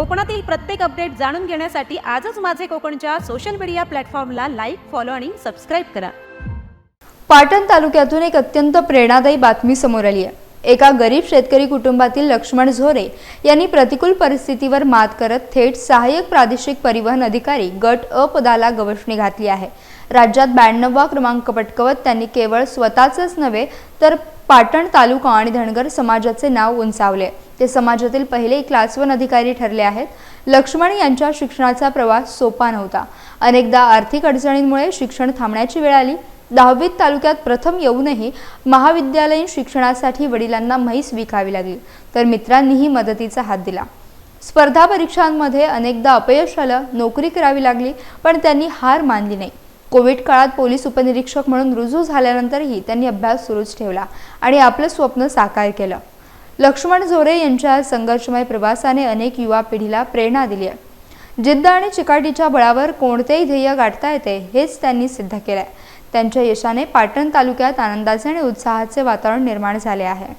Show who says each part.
Speaker 1: कोकणातील प्रत्येक अपडेट जाणून घेण्यासाठी आजच माझे कोकणच्या सोशल मीडिया प्लॅटफॉर्मला लाईक फॉलो आणि सबस्क्राईब करा.
Speaker 2: पाटण तालुक्यातून एक अत्यंत प्रेरणादायी बातमी समोर आली आहे. एका गरीब शेतकरी कुटुंबातील लक्ष्मण झोरे यांनी प्रतिकूल परिस्थितीवर मात करत थेट सहाय्यक प्रादेशिक परिवहन अधिकारी गट अ पदाला गवसणी घातली आहे. राज्यात ब्याण्णववा क्रमांक पटकवत त्यांनी केवळ स्वतःचंच नव्हे तर पाटण तालुका आणि धनगर समाजाचे नाव उंचावले ते समाजातील पहिले क्लास वन अधिकारी ठरले आहेत. लक्ष्मण यांच्या शिक्षणाचा प्रवास सोपा नव्हता. अनेकदा आर्थिक अडचणींमुळे शिक्षण थांबण्याची वेळ आली. दहावीत तालुक्यात प्रथम येऊनही महाविद्यालयीन शिक्षणासाठी वडिलांना म्हैस विकावी लागली तर मित्रांनीही मदतीचा हात दिला. स्पर्धा परीक्षांमध्ये अनेकदा अपयश आलं नोकरी करावी लागली पण त्यांनी हार मानली नाही. कोविड काळात पोलीस उपनिरीक्षक म्हणून रुजू झाल्यानंतरही त्यांनी अभ्यास सुरूच ठेवला आणि आपलं स्वप्न साकार केलं. लक्ष्मण झोरे यांच्या संघर्षमय प्रवासाने अनेक युवा पिढीला प्रेरणा दिली आहे. जिद्द आणि चिकाटीच्या बळावर कोणतेही ध्येय गाठता येते हेच त्यांनी सिद्ध केलंय. त्यांच्या यशाने पाटण तालुक्यात आनंदाचे आणि उत्साहाचे वातावरण निर्माण झाले आहे.